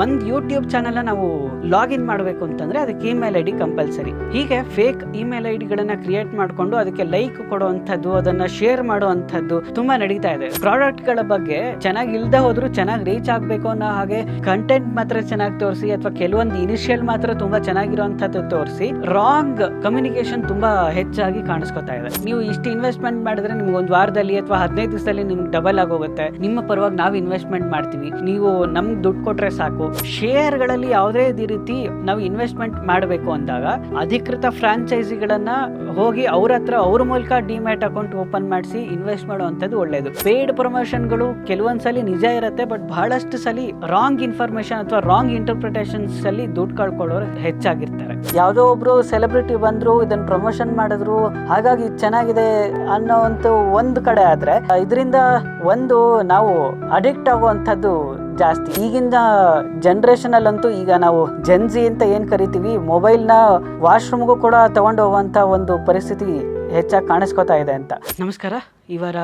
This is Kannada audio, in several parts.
ಒಂದು ಯೂಟ್ಯೂಬ್ ಚಾನಲ್ ನಾವು ಲಾಗಿನ್ ಮಾಡಬೇಕು ಅಂತಂದ್ರೆ ಅದಕ್ಕೆ ಇಮೇಲ್ ಐ ಡಿ ಕಂಪಲ್ಸರಿ ಹೀಗೆ ಫೇಕ್ ಇಮೇಲ್ ಐ ಡಿಗಳನ್ನು ಕ್ರಿಯೇಟ್ ಮಾಡಿಕೊಂಡು ಅದಕ್ಕೆ ಲೈಕ್ ಕೊಡುವಂಥದ್ದು, ಅದನ್ನ ಶೇರ್ ಮಾಡುವಂಥದ್ದು ತುಂಬಾ ನಡೀತಾ ಇದೆ. ಪ್ರಾಡಕ್ಟ್ಗಳ ಬಗ್ಗೆ ಚೆನ್ನಾಗಿ ಇಲ್ದೆ ಹೋದ್ರು ಚೆನ್ನಾಗಿ ರೀಚ್ ಆಗಬೇಕು ಅನ್ನೋ ಹಾಗೆ ಕಂಟೆಂಟ್ ಮಾತ್ರ ಚೆನ್ನಾಗಿ ತೋರಿಸಿ ಅಥವಾ ಕೆಲವೊಂದು ಇನಿಷಿಯಲ್ ಮಾತ್ರ ತುಂಬಾ ಚೆನ್ನಾಗಿರುವಂತದ್ದು ತೋರಿಸಿ ರಾಂಗ್ ಕಮ್ಯುನಿಕೇಶನ್ ತುಂಬಾ ಹೆಚ್ಚಾಗಿ ಕಾಣಿಸ್ಕೊತಾ ಇದೆ. ನೀವು ಇಷ್ಟು ಇನ್ವೆಸ್ಟ್ಮೆಂಟ್ ಮಾಡಿದ್ರೆ ನಿಮ್ಗೆ ಒಂದು ವಾರದಲ್ಲಿ ಅಥವಾ ಹದಿನೈದು ದಿವಸದಲ್ಲಿ ನಿಮ್ಗೆ ಡಬಲ್ ಆಗೋಗುತ್ತೆ. ನಿಮ್ಮ ಪರವಾಗಿ ನಾವು ಇನ್ವೆಸ್ಟ್ಮೆಂಟ್ ಮಾಡ್ತೀವಿ. ನೀವು ನಮ್ಗೆ ದುಡ್ಡು ಕೊಟ್ರೆ ಸಾಕು ಶೇರ್ಗಳಲ್ಲಿ ಯಾವುದೇ ರೀತಿ ನಾವು ಇನ್ವೆಸ್ಟ್ಮೆಂಟ್ ಮಾಡಬೇಕು ಅಂದಾಗ ಅಧಿಕೃತ ಫ್ರಾಂಚೈಸಿಗಳನ್ನ ಹೋಗಿ ಅವ್ರ ಹತ್ರ ಅವ್ರ ಮೂಲಕ ಡಿಮ್ಯಾಟ್ ಅಕೌಂಟ್ ಓಪನ್ ಮಾಡಿಸಿ ಇನ್ವೆಸ್ಟ್ ಮಾಡುವಂಥದ್ದು ಒಳ್ಳೆಯದು ಪೇಯ್ಡ್ ಪ್ರಮೋಷನ್ಗಳು ಕೆಲವೊಂದ್ಸಲಿ ನಿಜ ಇರುತ್ತೆ ಬಟ್ ಬಹಳಷ್ಟು ಸಲ ರಾಂಗ್ ಇನ್ಫಾರ್ಮೇಶನ್ ಅಥವಾ ರಾಂಗ್ ಇಂಟರ್ಪ್ರಿಟೇಷನ್ಸ್ ಅಲ್ಲಿ ದುಡ್ಡು ಕಳ್ಕೊಳ್ಳೋರು ಹೆಚ್ಚಾಗಿರ್ತಾರೆ. ಯಾವುದೋ ಒಬ್ರು ಸೆಲೆಬ್ರಿಟಿ ಬಂದ್ರು ಇದನ್ನ ಪ್ರಮೋಷನ್ ಮಾಡಿದ್ರು, ಹಾಗಾಗಿ ಚೆನ್ನಾಗಿದೆ ಅನ್ನೋ ಒಂದು ಕಡೆ ಆದ್ರೆ, ಇದರಿಂದ ಒಂದು ನಾವು ಅಡಿಕ್ಟ್ ಆಗುವಂಥದ್ದು ಜಾಸ್ತಿ. ಈಗಿನ ಜನ್ರೇಷನ್ ಅಲ್ಲಂತೂ ಈಗ ನಾವು ಜೆನ್ಜಿ ಅಂತ ಏನ್ ಕರಿತೀವಿ ಮೊಬೈಲ್ನ ವಾಶ್ರೂಮ್ಗೂ ಕೂಡ ತಗೊಂಡು ಹೋಗುವಂತ ಒಂದು ಪರಿಸ್ಥಿತಿ ಹೆಚ್ಚಾಗಿ ಕಾಣಿಸ್ಕೊತಾ ಇದೆ ಅಂತ. ನಮಸ್ಕಾರ. ಇವರ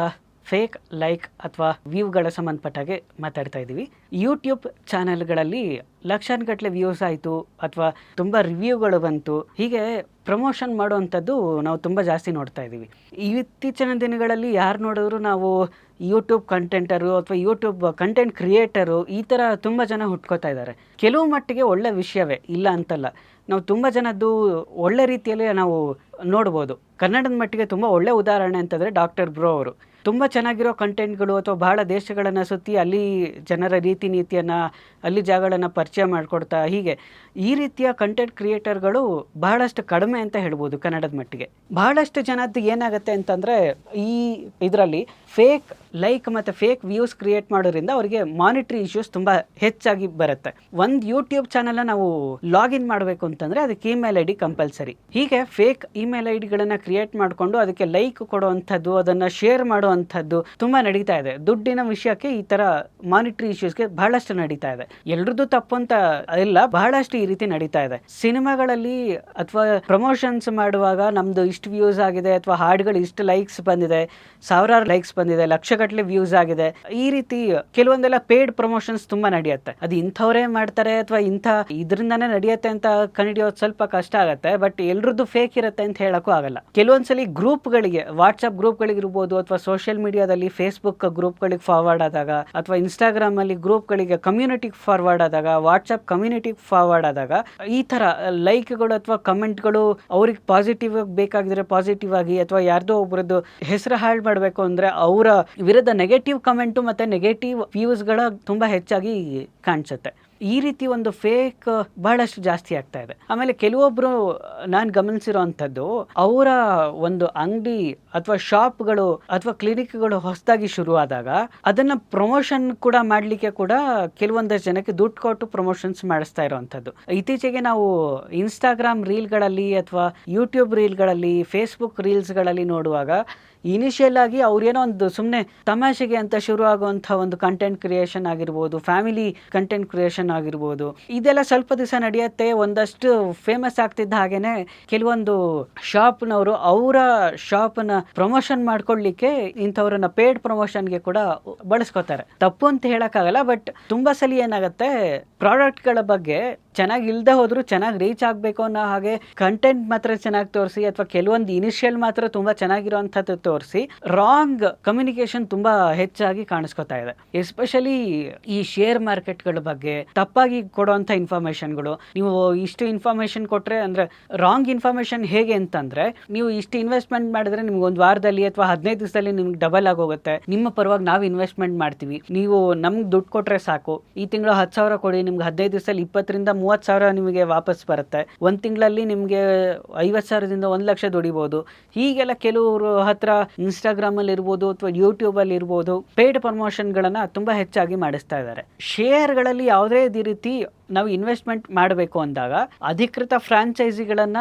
ಫೇಕ್ ಲೈಕ್ ಅಥವಾ ವ್ಯೂಗಳ ಸಂಬಂಧಪಟ್ಟಾಗೆ ಮಾತಾಡ್ತಾ ಇದ್ದೀವಿ. ಯೂಟ್ಯೂಬ್ ಚಾನೆಲ್ಗಳಲ್ಲಿ ಲಕ್ಷಾನುಗಟ್ಟಲೆ ವ್ಯೂಸ್ ಆಯಿತು ಅಥವಾ ತುಂಬ ರಿವ್ಯೂಗಳು ಬಂತು. ಹೀಗೆ ಪ್ರಮೋಷನ್ ಮಾಡುವಂಥದ್ದು ನಾವು ತುಂಬ ಜಾಸ್ತಿ ನೋಡ್ತಾ ಇದ್ದೀವಿ. ಇತ್ತೀಚಿನ ದಿನಗಳಲ್ಲಿ ಯಾರು ನೋಡಿದ್ರು ನಾವು ಯೂಟ್ಯೂಬ್ ಕಂಟೆಂಟರು ಅಥವಾ ಯೂಟ್ಯೂಬ್ ಕಂಟೆಂಟ್ ಕ್ರಿಯೇಟರು ಈ ಥರ ತುಂಬ ಜನ ಹುಟ್ಕೋತಾ ಇದ್ದಾರೆ. ಕೆಲವು ಮಟ್ಟಿಗೆ ಒಳ್ಳೆ ವಿಷಯವೇ, ಇಲ್ಲ ಅಂತಲ್ಲ. ನಾವು ತುಂಬ ಜನದ್ದು ಒಳ್ಳೆ ರೀತಿಯಲ್ಲಿ ನಾವು ನೋಡ್ಬೋದು. ಕನ್ನಡದ ಮಟ್ಟಿಗೆ ತುಂಬ ಒಳ್ಳೆ ಉದಾಹರಣೆ ಅಂತಂದರೆ ಡಾಕ್ಟರ್ ಬ್ರೋ ಅವರು. ತುಂಬ ಚೆನ್ನಾಗಿರೋ ಕಂಟೆಂಟ್ಗಳು ಅಥವಾ ಬಹಳ ದೇಶಗಳನ್ನು ಸುತ್ತಿ ಅಲ್ಲಿ ಜನರ ರೀತಿ ನೀತಿಯನ್ನು, ಅಲ್ಲಿ ಜಾಗಗಳನ್ನು ಪರಿಚಯ ಮಾಡಿಕೊಡ್ತಾ, ಹೀಗೆ ಈ ರೀತಿಯ ಕಂಟೆಂಟ್ ಕ್ರಿಯೇಟರ್ಗಳು ಬಹಳಷ್ಟು ಕಡಿಮೆ ಅಂತ ಹೇಳ್ಬೋದು ಕನ್ನಡದ ಮಟ್ಟಿಗೆ. ಬಹಳಷ್ಟು ಜನದ್ದು ಏನಾಗುತ್ತೆ ಅಂತಂದರೆ ಈ ಇದರಲ್ಲಿ ಫೇಕ್ ಲೈಕ್ ಮತ್ತು ಫೇಕ್ ವ್ಯೂಸ್ ಕ್ರಿಯೇಟ್ ಮಾಡೋದ್ರಿಂದ ಅವರಿಗೆ ಮಾನಿಟ್ರಿ ಇಶ್ಯೂಸ್ ತುಂಬ ಹೆಚ್ಚಾಗಿ ಬರುತ್ತೆ. ಒಂದು ಯೂಟ್ಯೂಬ್ ಚಾನಲ್ನ ನಾವು ಲಾಗಿನ್ ಮಾಡಬೇಕು ಅಂತಂದರೆ ಅದಕ್ಕೆ ಇಮೇಲ್ ಐ ಡಿ ಕಂಪಲ್ಸರಿ ಹೀಗೆ ಫೇಕ್ ಇಮೇಲ್ ಐ ಡಿಗಳನ್ನು ಕ್ರಿಯೇಟ್ ಮಾಡಿಕೊಂಡು ಅದಕ್ಕೆ ಲೈಕ್ ಕೊಡುವಂಥದ್ದು, ಅದನ್ನು ಶೇರ್ ಮಾಡುವಂಥದ್ದು ತುಂಬ ನಡೀತಾ ಇದೆ. ದುಡ್ಡಿನ ವಿಷಯಕ್ಕೆ ಈ ಥರ ಮಾನಿಟ್ರಿ ಇಶ್ಯೂಸ್ಗೆ ಬಹಳಷ್ಟು ನಡೀತಾ ಇದೆ. ಎಲ್ರದ್ದು ತಪ್ಪು ಅಂತ ಇಲ್ಲ, ಬಹಳಷ್ಟು ಈ ರೀತಿ ನಡೀತಾ ಇದೆ. ಸಿನಿಮಾಗಳಲ್ಲಿ ಅಥವಾ ಪ್ರಮೋಷನ್ಸ್ ಮಾಡುವಾಗ ನಮ್ದು ಇಷ್ಟು ವ್ಯೂಸ್ ಆಗಿದೆ, ಅಥವಾ ಹಾಡುಗಳು ಇಷ್ಟು ಲೈಕ್ಸ್ ಬಂದಿದೆ, ಸಾವಿರಾರು ಲೈಕ್ಸ್ ಬಂದಿದೆ ಲಕ್ಷಗಟ್ಟಲೆ ವ್ಯೂಸ್ ಆಗಿದೆ. ಈ ರೀತಿ ಕೆಲವೊಂದೆಲ್ಲ ಪೇಡ್ ಪ್ರಮೋಷನ್ಸ್ ತುಂಬಾ ನಡೆಯುತ್ತೆ. ಅದು ಇಂಥವರೇ ಮಾಡ್ತಾರೆ ಅಥವಾ ಇಂಥ ಇದರಿಂದಾನೇ ನಡೆಯುತ್ತೆ ಅಂತ ಕಂಡಿಡಿಯೋದು ಸ್ವಲ್ಪ ಕಷ್ಟ ಆಗುತ್ತೆ ಬಟ್ ಎಲ್ರದ್ದು ಫೇಕ್ ಇರುತ್ತೆ ಅಂತ ಹೇಳಕ್ಕೂ ಆಗಲ್ಲ. ಕೆಲವೊಂದ್ಸಲಿ ಗ್ರೂಪ್ಗಳಿಗೆ ವಾಟ್ಸಪ್ ಗ್ರೂಪ್ಗಳಿಗಿರ್ಬೋದು ಅಥವಾ ಸೋಷಿಯಲ್ ಮೀಡಿಯಾದಲ್ಲಿ ಫೇಸ್ಬುಕ್ ಗ್ರೂಪ್ಗಳಿಗೆ ಫಾರ್ವರ್ಡ್ ಆದಾಗ ಅಥವಾ ಇನ್ಸ್ಟಾಗ್ರಾಮ್ ಅಲ್ಲಿ ಗ್ರೂಪ್ಗಳಿಗೆ ಕಮ್ಯುನಿಟಿಗೆ ಫಾರ್ವರ್ಡ್ ಆದಾಗ ವಾಟ್ಸಪ್ ಕಮ್ಯುನಿಟಿಗೆ ಫಾರ್ವರ್ಡ್ ಆದಾಗ, ಈ ತರ ಲೈಕ್ಗಳು ಅಥವಾ ಕಮೆಂಟ್ಗಳು ಅವ್ರಿಗೆ ಪಾಸಿಟಿವ್ ಬೇಕಾಗಿದ್ರೆ ಪಾಸಿಟಿವ್ ಆಗಿ ಅಥವಾ ಯಾರ್ದೋ ಒಬ್ಬರದ್ದು ಹೆಸರು ಹಾಳು ಮಾಡಬೇಕು ಅಂದ್ರೆ ಅವರ ವಿರುದ್ಧ ನೆಗೆಟಿವ್ ಕಮೆಂಟು ಮತ್ತೆ ನೆಗೆಟಿವ್ ವ್ಯೂಸ್ಗಳ ತುಂಬಾ ಹೆಚ್ಚಾಗಿ ಕಾಣಿಸುತ್ತೆ. ಈ ರೀತಿ ಒಂದು ಫೇಕ್ ಬಹಳಷ್ಟು ಜಾಸ್ತಿ ಆಗ್ತಾ ಇದೆ. ಆಮೇಲೆ ಕೆಲವೊಬ್ರು ನಾನು ಗಮನಿಸಿರುವಂಥದ್ದು ಅವರ ಒಂದು ಅಂಗಡಿ ಅಥವಾ ಶಾಪ್ಗಳು ಅಥವಾ ಕ್ಲಿನಿಕ್ಗಳು ಹೊಸದಾಗಿ ಶುರುವಾದಾಗ ಅದನ್ನ ಪ್ರಮೋಷನ್ ಕೂಡ ಮಾಡಲಿಕ್ಕೆ ಕೂಡ ಕೆಲವೊಂದಷ್ಟು ಜನಕ್ಕೆ ದುಡ್ಡು ಕೊಟ್ಟು ಪ್ರಮೋಷನ್ಸ್ ಮಾಡಿಸ್ತಾ ಇರುವಂಥದ್ದು. ಇತ್ತೀಚೆಗೆ ನಾವು ಇನ್ಸ್ಟಾಗ್ರಾಮ್ ರೀಲ್ಗಳಲ್ಲಿ ಅಥವಾ ಯೂಟ್ಯೂಬ್ ರೀಲ್ಗಳಲ್ಲಿ ಫೇಸ್ಬುಕ್ ರೀಲ್ಸ್ಗಳಲ್ಲಿ ನೋಡುವಾಗ ಇನಿಷಿಯಲ್ ಆಗಿ ಅವ್ರೇನೋ ಒಂದು ಸುಮ್ಮನೆ ತಮಾಷೆಗೆ ಅಂತ ಶುರು ಒಂದು ಕಂಟೆಂಟ್ ಕ್ರಿಯೇಷನ್ ಆಗಿರ್ಬೋದು ಫ್ಯಾಮಿಲಿ ಕಂಟೆಂಟ್ ಕ್ರಿಯೇಷನ್ ಆಗಿರ್ಬೋದು. ಇದೆಲ್ಲ ಸ್ವಲ್ಪ ದಿವಸ ನಡೆಯುತ್ತೆ, ಒಂದಷ್ಟು ಫೇಮಸ್ ಆಗ್ತಿದ್ದ ಹಾಗೇನೆ ಕೆಲವೊಂದು ಶಾಪ್ನವರು ಅವರ ಶಾಪ್ನ ಪ್ರಮೋಷನ್ ಮಾಡ್ಕೊಳ್ಳಿಕ್ಕೆ ಇಂಥವ್ರನ್ನ ಪೇಡ್ ಪ್ರಮೋಷನ್ಗೆ ಕೂಡ ಬಳಸ್ಕೋತಾರೆ. ತಪ್ಪು ಅಂತ ಹೇಳೋಕ್ಕಾಗಲ್ಲ ಬಟ್ ತುಂಬಾ ಸಲ ಏನಾಗುತ್ತೆ ಪ್ರಾಡಕ್ಟ್ಗಳ ಬಗ್ಗೆ ಚೆನ್ನಾಗಿ ಇಲ್ಲದೆ ಹೋದ್ರು ಚೆನ್ನಾಗಿ ರೀಚ್ ಆಗಬೇಕು ಅನ್ನೋ ಹಾಗೆ ಕಂಟೆಂಟ್ ಮಾತ್ರ ಚೆನ್ನಾಗಿ ತೋರಿಸಿ, ಅಥವಾ ಕೆಲವೊಂದು ಇನಿಷಿಯಲ್ ಮಾತ್ರ ತುಂಬಾ ಚೆನ್ನಾಗಿರುವಂಥದ್ದು ತೋರಿಸಿ ರಾಂಗ್ ಕಮ್ಯುನಿಕೇಶನ್ ತುಂಬಾ ಹೆಚ್ಚಾಗಿ ಕಾಣಿಸ್ಕೊತಾ ಇದೆ. ಎಸ್ಪೆಷಲಿ ಈ ಶೇರ್ ಮಾರ್ಕೆಟ್ಗಳ ಬಗ್ಗೆ ತಪ್ಪಾಗಿ ಕೊಡುವಂಥ ಇನ್ಫಾರ್ಮೇಶನ್ಗಳು ನೀವು ಇಷ್ಟು ಇನ್ಫಾರ್ಮೇಶನ್ ಕೊಟ್ರೆ ಅಂದ್ರೆ ರಾಂಗ್ ಇನ್ಫಾರ್ಮೇಶನ್ ಹೇಗೆ ಅಂತಂದ್ರೆ, ನೀವು ಇಷ್ಟು ಇನ್ವೆಸ್ಟ್ಮೆಂಟ್ ಮಾಡಿದ್ರೆ ನಿಮ್ಗೆ ಒಂದು ವಾರದಲ್ಲಿ ಅಥವಾ ಹದಿನೈದು ದಿವಸದಲ್ಲಿ ನಿಮ್ಗೆ ಡಬಲ್ ಆಗೋಗುತ್ತೆ. ನಿಮ್ಮ ಪರವಾಗಿ ನಾವು ಇನ್ವೆಸ್ಟ್ಮೆಂಟ್ ಮಾಡ್ತೀವಿ. ನೀವು ನಮ್ಗೆ ದುಡ್ಡು ಕೊಟ್ರೆ ಸಾಕು. ಈ ತಿಂಗಳು ಹತ್ತು ಸಾವಿರ ಕೊಡಿ, ನಿಮ್ಗೆ ಹದಿನೈದು ದಿವಸದಲ್ಲಿ ಇಪ್ಪತ್ತರಿಂದ ಮೂವತ್ತು ಸಾವಿರ ನಿಮಗೆ ವಾಪಸ್ ಬರುತ್ತೆ. ಒಂದು ತಿಂಗಳಲ್ಲಿ ನಿಮಗೆ ಐವತ್ತು ಸಾವಿರದಿಂದ ಒಂದು ಲಕ್ಷ ದುಡಿಬೋದು. ಹೀಗೆಲ್ಲ ಕೆಲವರು ಹತ್ರ ಇನ್ಸ್ಟಾಗ್ರಾಮಲ್ಲಿ ಇರ್ಬೋದು ಅಥವಾ ಯೂಟ್ಯೂಬ್ ಅಲ್ಲಿ ಇರ್ಬೋದು ಪೇಯ್ಡ್ ಪ್ರಮೋಷನ್ಗಳನ್ನ ತುಂಬಾ ಹೆಚ್ಚಾಗಿ ಮಾಡಿಸ್ತಾ ಇದ್ದಾರೆ. ಶೇರ್ಗಳಲ್ಲಿ ಯಾವುದೇ ರೀತಿ ನಾವು ಇನ್ವೆಸ್ಟ್ಮೆಂಟ್ ಮಾಡಬೇಕು ಅಂದಾಗ ಅಧಿಕೃತ ಫ್ರಾಂಚೈಸಿಗಳನ್ನ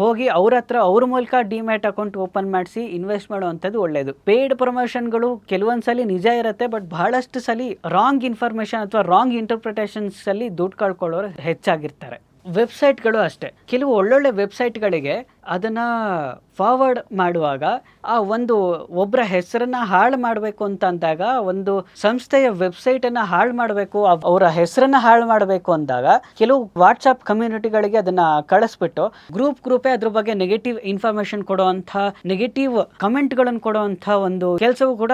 ಹೋಗಿ ಅವ್ರ ಹತ್ರ ಅವ್ರ ಮೂಲಕ ಡಿಮ್ಯಾಟ್ ಅಕೌಂಟ್ ಓಪನ್ ಮಾಡಿಸಿ ಇನ್ವೆಸ್ಟ್ ಮಾಡುವಂಥದ್ದು ಒಳ್ಳೆಯದು ಪೇಯ್ಡ್ ಪ್ರಮೋಷನ್ಗಳು ಕೆಲವೊಂದ್ಸಲಿ ನಿಜ ಇರುತ್ತೆ ಬಟ್ ಬಹಳಷ್ಟು ಸಲಿ ರಾಂಗ್ ಇನ್ಫಾರ್ಮೇಶನ್ ಅಥವಾ ರಾಂಗ್ ಇಂಟರ್ಪ್ರಿಟೇಷನ್ಸ್ ಅಲ್ಲಿ ದುಡ್ಡು ಕಳ್ಕೊಳ್ಳೋರು ಹೆಚ್ಚಾಗಿರ್ತಾರೆ. ವೆಬ್ಸೈಟ್ಗಳು ಅಷ್ಟೇ. ಕೆಲವು ಒಳ್ಳೊಳ್ಳೆ ವೆಬ್ಸೈಟ್ಗಳಿಗೆ ಅದನ್ನ ಫಾರ್ವರ್ಡ್ ಮಾಡುವಾಗ ಆ ಒಂದು ಒಬ್ಬರ ಹೆಸರನ್ನ ಹಾಳು ಮಾಡಬೇಕು ಅಂತ ಅಂದಾಗ, ಒಂದು ಸಂಸ್ಥೆಯ ವೆಬ್ಸೈಟನ್ನು ಹಾಳು ಮಾಡಬೇಕು ಅವರ ಹೆಸರನ್ನ ಹಾಳು ಮಾಡಬೇಕು ಅಂದಾಗ ಕೆಲವು ವಾಟ್ಸಪ್ ಕಮ್ಯುನಿಟಿಗಳಿಗೆ ಅದನ್ನು ಕಳಿಸ್ಬಿಟ್ಟು ಗ್ರೂಪ್ ಗ್ರೂಪೇ ಅದ್ರ ಬಗ್ಗೆ ನೆಗೆಟಿವ್ ಇನ್ಫಾರ್ಮೇಶನ್ ಕೊಡುವಂಥ ನೆಗೆಟಿವ್ ಕಮೆಂಟ್ಗಳನ್ನು ಕೊಡುವಂಥ ಒಂದು ಕೆಲಸವೂ ಕೂಡ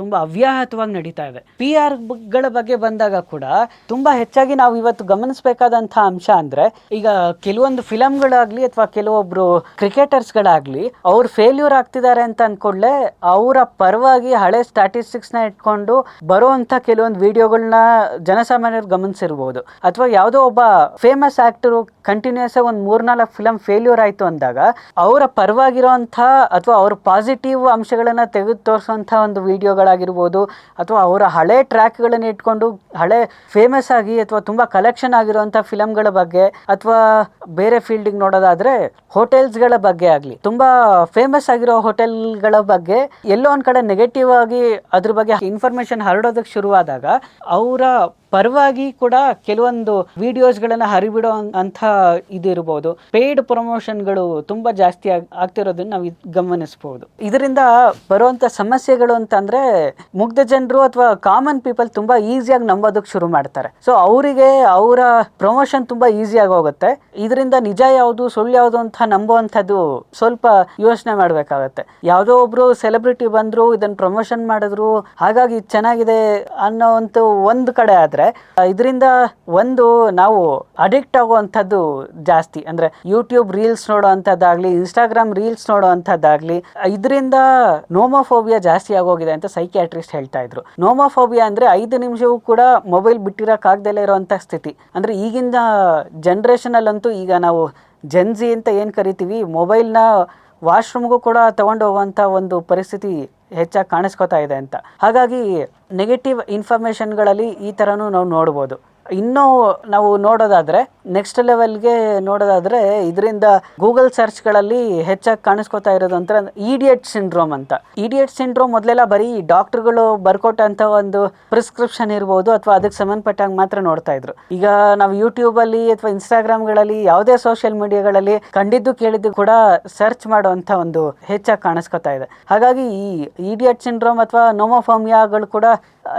ತುಂಬಾ ಅವ್ಯಾಹತವಾಗಿ ನಡೀತಾ ಇದೆ. ಪಿ ಆರ್ಗಳ ಬಗ್ಗೆ ಬಂದಾಗ ಕೂಡ ತುಂಬಾ ಹೆಚ್ಚಾಗಿ ನಾವು ಇವತ್ತು ಗಮನಿಸಬೇಕಾದಂಥ ಅಂಶ ಅಂದರೆ, ಈಗ ಕೆಲವೊಂದು ಫಿಲಮ್ಗಳಾಗಲಿ ಅಥವಾ ಕೆಲವೊಬ್ರು ಕ್ರಿಕೆಟರ್ಸ್ ಗಳಾಗ್ಲಿ ಅವ್ರು ಫೇಲ್ಯೂರ್ ಆಗ್ತಿದ್ದಾರೆ ಅಂತ ಅಂದ್ಕೊಂಡ್ಲೆ ಅವರ ಪರವಾಗಿ ಹಳೆ ಸ್ಟ್ಯಾಟಿಸ್ಟಿಕ್ಸ್ನ ಇಟ್ಕೊಂಡು ಬರುವಂತ ಕೆಲವೊಂದು ವಿಡಿಯೋಗಳನ್ನ ಜನಸಾಮಾನ್ಯರು ಗಮನಿಸಿರ್ಬೋದು. ಅಥವಾ ಯಾವುದೋ ಒಬ್ಬ ಫೇಮಸ್ ಆಕ್ಟರ್ ಕಂಟಿನ್ಯೂಸ್ ಒಂದು ಮೂರ್ನಾಲ್ಕು ಫಿಲಮ್ ಫೇಲ್ಯೂರ್ ಆಯ್ತು ಅಂದಾಗ ಅವರ ಪರವಾಗಿರೋಂಥ ಅಥವಾ ಅವ್ರ ಪಾಸಿಟಿವ್ ಅಂಶಗಳನ್ನ ತೆಗೆದು ತೋರಿಸುವಂಥ ಒಂದು ವಿಡಿಯೋಗಳಾಗಿರ್ಬೋದು ಅಥವಾ ಅವರ ಹಳೆ ಟ್ರ್ಯಾಕ್ಗಳನ್ನ ಇಟ್ಕೊಂಡು ಹಳೆ ಫೇಮಸ್ ಆಗಿ ಅಥವಾ ತುಂಬಾ ಕಲೆಕ್ಷನ್ ಆಗಿರುವಂಥ ಫಿಲಮ್ಗಳ ಬಗ್ಗೆ ಅಥವಾ ಬೇರೆ ಫೀಲ್ಡಿಗೆ ನೋಡೋದಾದ್ರೆ ಹೋಟೆಲ್ಸ್ಗಳ ಬಗ್ಗೆ ಆಗಲಿ, ತುಂಬಾ ಫೇಮಸ್ ಆಗಿರೋ ಹೋಟೆಲ್ಗಳ ಬಗ್ಗೆ ಎಲ್ಲೋ ಒಂದ್ ಕಡೆ ನೆಗೆಟಿವ್ ಆಗಿ ಅದ್ರ ಬಗ್ಗೆ ಇನ್ಫಾರ್ಮೇಶನ್ ಹರಡೋದಕ್ಕೆ ಶುರುವಾದಾಗ ಅವರ ಪರವಾಗಿ ಕೂಡ ಕೆಲವೊಂದು ವಿಡಿಯೋಸ್ಗಳನ್ನು ಹರಿಬಿಡೋ ಅಂತ ಇದು ಇರ್ಬೋದು. ಪೇಯ್ಡ್ ಪ್ರಮೋಷನ್ಗಳು ತುಂಬಾ ಜಾಸ್ತಿ ಆಗ್- ಆಗ್ತಿರೋದನ್ನ ನಾವು ಗಮನಿಸ್ಬೋದು. ಇದರಿಂದ ಬರುವಂತ ಸಮಸ್ಯೆಗಳು ಅಂತಂದರೆ ಮುಗ್ಧ ಜನರು ಅಥವಾ ಕಾಮನ್ ಪೀಪಲ್ ತುಂಬಾ ಈಸಿಯಾಗಿ ನಂಬೋದಕ್ಕೆ ಶುರು ಮಾಡ್ತಾರೆ. ಸೊ ಅವರಿಗೆ ಅವರ ಪ್ರಮೋಷನ್ ತುಂಬಾ ಈಸಿಯಾಗಿ ಹೋಗುತ್ತೆ. ಇದರಿಂದ ನಿಜ ಯಾವುದು, ಸುಳ್ಳು ಯಾವುದು ಅಂತ ನಂಬುವಂಥದ್ದು ಸ್ವಲ್ಪ ಯೋಚನೆ ಮಾಡಬೇಕಾಗತ್ತೆ. ಯಾವುದೋ ಒಬ್ರು ಸೆಲೆಬ್ರಿಟಿ ಬಂದ್ರು ಇದನ್ನ ಪ್ರಮೋಷನ್ ಮಾಡಿದ್ರು, ಹಾಗಾಗಿ ಚೆನ್ನಾಗಿದೆ ಅನ್ನೋ ಒಂದು ಕಡೆ ಆದ್ರೆ ಇದರಿಂದ ಒಂದು ನಾವು ಅಡಿಕ್ಟ್ ಆಗುವಂಥದ್ದು ಜಾಸ್ತಿ. ಅಂದ್ರೆ ಯೂಟ್ಯೂಬ್ ರೀಲ್ಸ್ ನೋಡೋವಂಥದ್ದಾಗ್ಲಿ ಇನ್ಸ್ಟಾಗ್ರಾಮ್ ರೀಲ್ಸ್ ನೋಡೋವಂಥದ್ದಾಗ್ಲಿ, ಇದರಿಂದ ನೋಮೋಫೋಬಿಯಾ ಜಾಸ್ತಿ ಆಗೋಗಿದೆ ಅಂತ ಸೈಕಿಯಾಟ್ರಿಸ್ಟ್ ಹೇಳ್ತಾ ಇದ್ರು. ನೋಮೋಫೋಬಿಯಾ ಅಂದ್ರೆ ಐದು ನಿಮಿಷವೂ ಕೂಡ ಮೊಬೈಲ್ ಬಿಟ್ಟಿರೋಕ್ಕಾಗ್ದಲೇ ಇರುವಂಥ ಸ್ಥಿತಿ. ಅಂದ್ರೆ ಈಗಿನ ಜನ್ರೇಷನಲ್ಲಂತೂ ಈಗ ನಾವು ಜೆನ್ಜಿ ಅಂತ ಏನು ಕರಿತೀವಿ ಮೊಬೈಲ್ನ ವಾಶ್ರೂಮ್ಗೂ ಕೂಡ ತಗೊಂಡು ಹೋಗುವಂಥ ಒಂದು ಪರಿಸ್ಥಿತಿ ಹೆಚ್ಚಾಗಿ ಕಾಣಿಸ್ಕೊತಾ ಇದೆ ಅಂತ. ಹಾಗಾಗಿ ನೆಗೆಟಿವ್ ಇನ್ಫಾರ್ಮೇಷನ್ಗಳಲ್ಲಿ ಈ ಥರನೂ ನಾವು ನೋಡ್ಬೋದು. ಇನ್ನೂ ನಾವು ನೋಡೋದಾದ್ರೆ ನೆಕ್ಸ್ಟ್ ಲೆವೆಲ್ಗೆ ನೋಡೋದಾದ್ರೆ ಇದರಿಂದ ಗೂಗಲ್ ಸರ್ಚ್ಗಳಲ್ಲಿ ಹೆಚ್ಚಾಗಿ ಕಾಣಿಸ್ಕೊತಾ ಇರೋದು ಅಂತ ಇಡಿಯಟ್ ಸಿಂಡ್ರೋಮ್ ಅಂತ. ಇಡಿಯಟ್ ಸಿಂಡ್ರೋಮ್ ಮೊದಲೆಲ್ಲ ಬರೀ ಡಾಕ್ಟರ್ಗಳು ಬರ್ಕೊಟ್ಟಂಥ ಒಂದು ಪ್ರಿಸ್ಕ್ರಿಪ್ಷನ್ ಇರ್ಬೋದು ಅಥವಾ ಅದಕ್ಕೆ ಸಂಬಂಧಪಟ್ಟಂಗೆ ಮಾತ್ರ ನೋಡ್ತಾ ಇದ್ರು. ಈಗ ನಾವು ಯೂಟ್ಯೂಬಲ್ಲಿ ಅಥವಾ ಇನ್ಸ್ಟಾಗ್ರಾಮ್ಗಳಲ್ಲಿ ಯಾವುದೇ ಸೋಷಿಯಲ್ ಮೀಡಿಯಾಗಳಲ್ಲಿ ಕಂಡಿದ್ದು ಕೇಳಿದ್ದು ಕೂಡ ಸರ್ಚ್ ಮಾಡುವಂಥ ಒಂದು ಹೆಚ್ಚಾಗಿ ಕಾಣಿಸ್ಕೊತಾ ಇದೆ. ಹಾಗಾಗಿ ಈ ಇಡಿಯಟ್ ಸಿಂಡ್ರೋಮ್ ಅಥವಾ ನೋಮೋಫೋಮಿಯಾಗಳು ಕೂಡ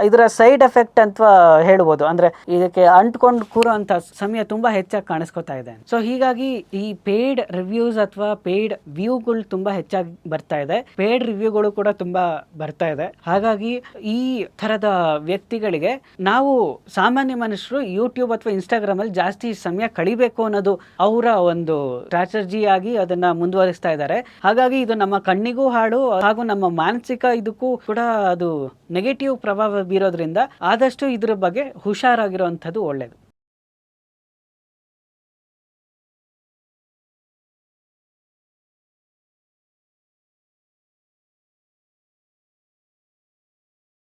ಇದರ ಸೈಡ್ ಎಫೆಕ್ಟ್ ಅಂತ ಹೇಳ್ಬೋದು. ಅಂದ್ರೆ ಇದಕ್ಕೆ ಅಂಟ್ಕೊಂಡು ಕೂರುವಂತ ಸಮಯ ತುಂಬಾ ಹೆಚ್ಚಾಗಿ ಕಾಣಿಸ್ಕೊತಾ ಇದೆ. ಸೊ ಹೀಗಾಗಿ ಈ ಪೇಯ್ಡ್ ರಿವ್ಯೂಸ್ ಅಥವಾ ಪೇಯ್ಡ್ ವ್ಯೂಗಳು ತುಂಬಾ ಹೆಚ್ಚಾಗಿ ಬರ್ತಾ ಇದೆ. ಪೇಯ್ಡ್ ರಿವ್ಯೂಗಳು ಕೂಡ ತುಂಬಾ ಬರ್ತಾ ಇದೆ. ಹಾಗಾಗಿ ಈ ತರದ ವ್ಯಕ್ತಿಗಳಿಗೆ ನಾವು ಸಾಮಾನ್ಯ ಮನುಷ್ಯರು ಯೂಟ್ಯೂಬ್ ಅಥವಾ ಇನ್ಸ್ಟಾಗ್ರಾಮ್ ಅಲ್ಲಿ ಜಾಸ್ತಿ ಸಮಯ ಕಳಿಬೇಕು ಅನ್ನೋದು ಅವರ ಒಂದು ಸ್ಟ್ರಾಟಜಿ ಆಗಿ ಅದನ್ನ ಮುಂದುವರಿಸ್ತಾ ಇದ್ದಾರೆ. ಹಾಗಾಗಿ ಇದು ನಮ್ಮ ಕಣ್ಣಿಗೂ ಹಾಡು ಹಾಗೂ ನಮ್ಮ ಮಾನಸಿಕ ಇದಕ್ಕೂ ಕೂಡ ಅದು ನೆಗೆಟಿವ್ ಪ್ರಭಾವ ಬೀರೋದ್ರಿಂದ ಆದಷ್ಟು ಇದ್ರ ಬಗ್ಗೆ ಹುಷಾರಾಗಿರುವಂಥದ್ದು ಒಳ್ಳೇದು.